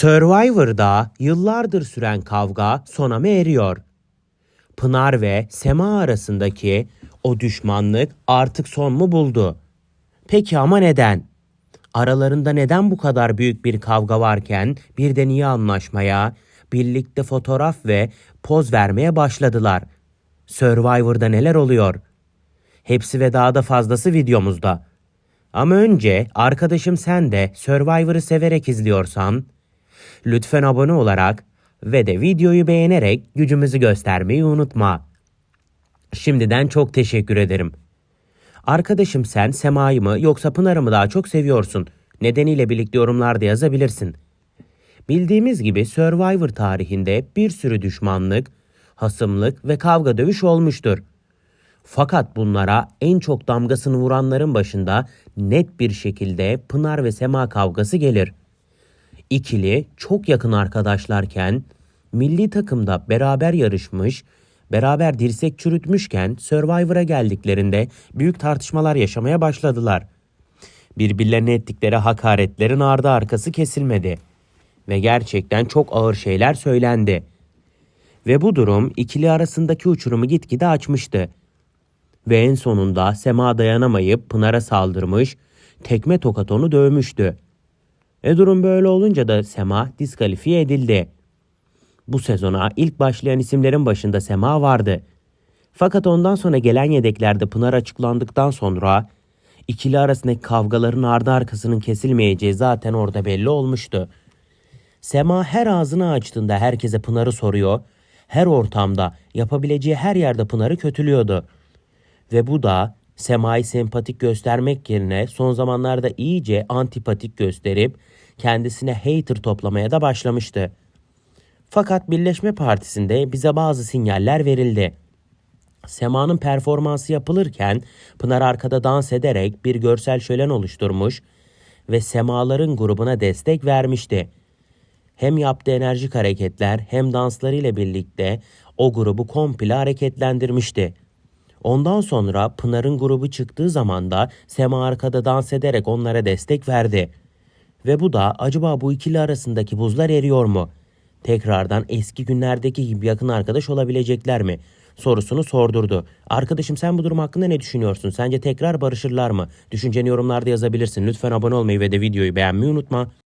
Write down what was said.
Survivor'da yıllardır süren kavga sona mı eriyor? Pınar ve Sema arasındaki o düşmanlık artık son mu buldu? Peki ama neden? Aralarında neden bu kadar büyük bir kavga varken birden iyi anlaşmaya, birlikte fotoğraf ve poz vermeye başladılar? Survivor'da neler oluyor? Hepsi ve daha da fazlası videomuzda. Ama önce arkadaşım sen de Survivor'ı severek izliyorsan lütfen abone olarak ve de videoyu beğenerek gücümüzü göstermeyi unutma. Şimdiden çok teşekkür ederim. Arkadaşım sen Sema'yı mı yoksa Pınar'ı mı daha çok seviyorsun? Nedeniyle birlikte yorumlarda yazabilirsin. Bildiğimiz gibi Survivor tarihinde bir sürü düşmanlık, hasımlık ve kavga dövüş olmuştur. Fakat bunlara en çok damgasını vuranların başında net bir şekilde Pınar ve Sema kavgası gelir. İkili çok yakın arkadaşlarken milli takımda beraber yarışmış, beraber dirsek çürütmüşken Survivor'a geldiklerinde büyük tartışmalar yaşamaya başladılar. Birbirlerine ettikleri hakaretlerin ardı arkası kesilmedi ve gerçekten çok ağır şeyler söylendi. Ve bu durum ikili arasındaki uçurumu gitgide açmıştı. Ve en sonunda Sema dayanamayıp Pınar'a saldırmış, tekme tokat onu dövmüştü. E durum böyle olunca da Sema diskalifiye edildi. Bu sezona ilk başlayan isimlerin başında Sema vardı. Fakat ondan sonra gelen yedeklerde Pınar açıklandıktan sonra ikili arasındaki kavgaların ardı arkasının kesilmeyeceği zaten orada belli olmuştu. Sema her ağzını açtığında herkese Pınar'ı soruyor, her ortamda yapabileceği her yerde Pınar'ı kötülüyordu. Ve bu da Sema'yı sempatik göstermek yerine son zamanlarda iyice antipatik gösterip kendisine hater toplamaya da başlamıştı. Fakat Birleşme Partisi'nde bize bazı sinyaller verildi. Sema'nın performansı yapılırken Pınar arkada dans ederek bir görsel şölen oluşturmuş ve Semaların grubuna destek vermişti. Hem yaptığı enerjik hareketler hem danslarıyla birlikte o grubu komple hareketlendirmişti. Ondan sonra Pınar'ın grubu çıktığı zaman da Sema arkada dans ederek onlara destek verdi. Ve bu da acaba bu ikili arasındaki buzlar eriyor mu? Tekrardan eski günlerdeki gibi yakın arkadaş olabilecekler mi? Sorusunu sordurdu. Arkadaşım sen bu durum hakkında ne düşünüyorsun? Sence tekrar barışırlar mı? Düşünceni yorumlarda yazabilirsin. Lütfen abone olmayı ve de videoyu beğenmeyi unutma.